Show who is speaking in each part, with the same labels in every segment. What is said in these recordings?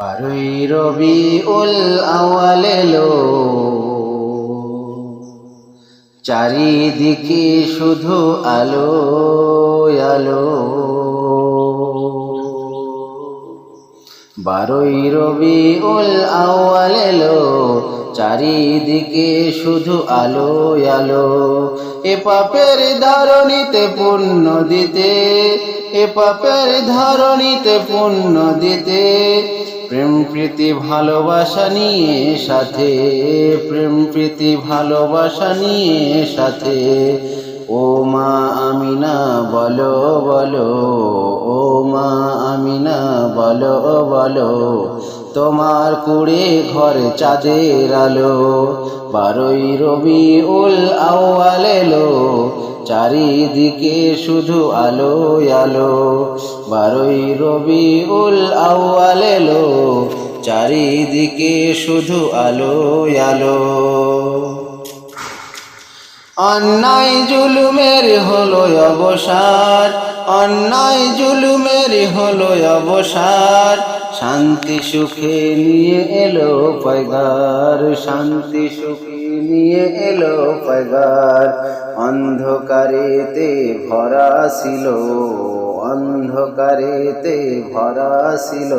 Speaker 1: বারুই রবি উল আওয়াল এলো চারিদিকে শুধু আলো আলো। বারোই রবি উল আওয়াল এলো চারিদিকে শুধু আলো আলো। এ পাপের ধারণীতে পুণ্য দিতে, এ পাপের ধারণীতে পুণ্য দিতে প্রেম প্রীতি ভালোবাসা নিয়ে সাথে, প্রেম প্রীতি ভালোবাসা নিয়ে সাথে। ও মা আমিনা, বলো বলো, ও মা আমিনা, বলো বলো, তোমার কুড়ে ঘরে চাঁদের আলো, বারোই রবি উল আওয়াল এলো, চারিদিকে শুধু আলো আলো, বারোই রবি উল আওয়াল এলো চারিদিকে শুধু আলো আলো। অন্যায় জুলুমের হলো অবসার অন্যায় জুলুমের হলো অবসার শান্তি সুখে নিয়ে এলো পয়গার, শান্তি সুখে নিয়ে এলো পয়গার। অন্ধকারেতে ভরা ছিল অন্ধকারেতে ভরা ছিল।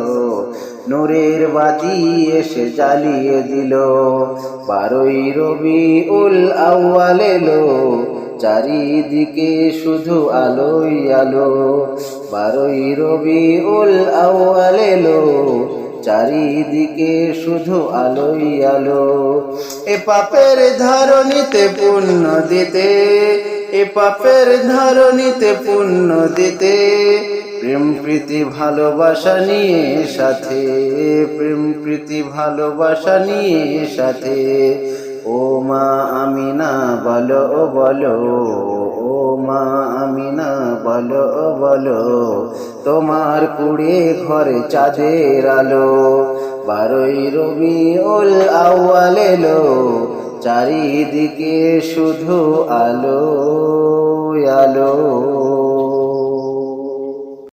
Speaker 1: নূরের বাতি এসে জ্বালিয়ে দিল। বারোই রবি উল আউয়াল এলো। চারিদিকে শুধু আলোই আলো। বারোই রবি উল আউয়াল এলো। চারিদিকে শুধু আলোই আলো। এ পাপের ধারণীতে পুণ্য দিতে এ পাপের ধারণীতে পুণ্য দিতে, প্রেম প্রীতি ভালোবাসা নিয়ে সাথে, প্রেম প্রীতি ভালোবাসা নিয়ে সাথে। ও মা আমিনা, বলো বলো, ও মা আমিনা, বলো বলো, তোমার কুড়ে ঘরে চাঁদের আলো, বারোই রবি ওল আউয়াল এলো চারিদিকে শুধু আলো আলো।